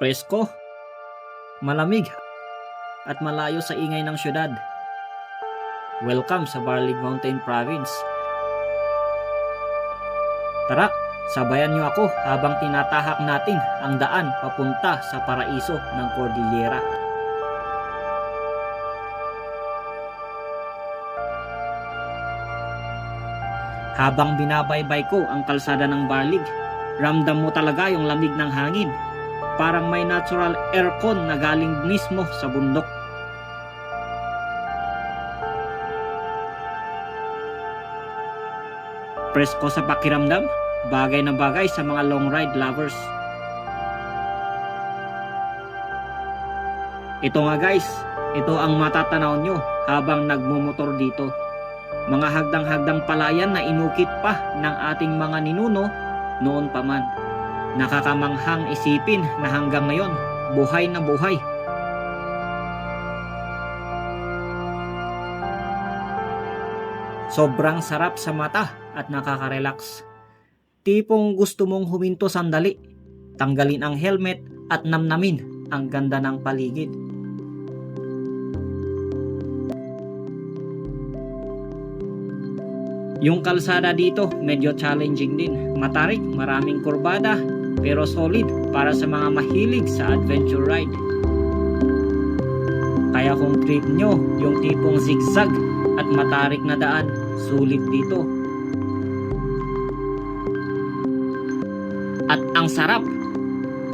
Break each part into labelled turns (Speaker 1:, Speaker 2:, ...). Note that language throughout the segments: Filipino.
Speaker 1: Presko, malamig, at malayo sa ingay ng syudad. Welcome sa Barlig Mountain Province. Tara, sabayan niyo ako habang tinatahak natin ang daan papunta sa paraiso ng Cordillera. Habang binabaybay ko ang kalsada ng Barlig, ramdam mo talaga yung lamig ng hangin. Parang may natural aircon na galing mismo sa bundok. Presko sa pakiramdam, bagay na bagay sa mga long ride lovers. Ito nga guys, ito ang matatanaw nyo habang nagmumotor dito. Mga hagdang-hagdang palayan na inukit pa ng ating mga ninuno noon pa man. Nakakamanghang isipin na hanggang ngayon, buhay na buhay. Sobrang sarap sa mata at nakaka-relax. Tipong gusto mong huminto sandali, tanggalin ang helmet at namnamin ang ganda ng paligid. Yung kalsada dito medyo challenging din. Matarik, maraming kurbada, pero solid para sa mga mahilig sa adventure ride. Kaya kung trip nyo yung tipong zigzag at matarik na daan, sulit dito. At ang sarap,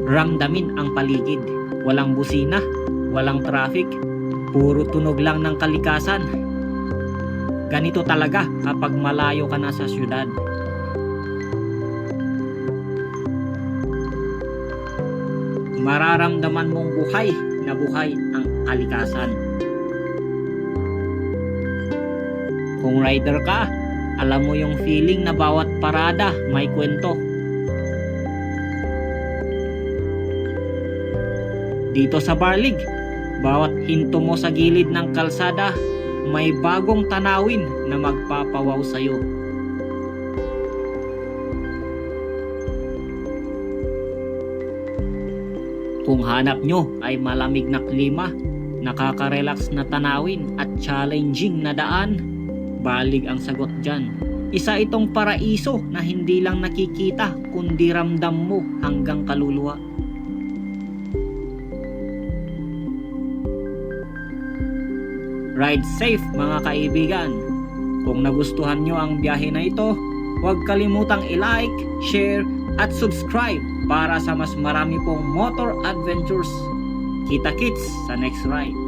Speaker 1: ramdamin ang paligid. Walang busina, walang traffic, puro tunog lang ng kalikasan. Ganito talaga kapag malayo ka na sa syudad. Mararamdaman mong buhay na buhay ang kalikasan. Kung rider ka, alam mo yung feeling na bawat parada may kwento. Dito sa Barlig, bawat hinto mo sa gilid ng kalsada, may bagong tanawin na magpapawaw sa'yo. Kung hanap nyo ay malamig na klima, nakaka-relax na tanawin at challenging na daan, balig ang sagot dyan. Isa itong paraiso na hindi lang nakikita kundi ramdam mo hanggang kaluluwa. Ride safe mga kaibigan. Kung nagustuhan nyo ang biyahe na ito, huwag kalimutang i-like, share, at subscribe para sa mas marami pong motor adventures. Kita kits sa next ride.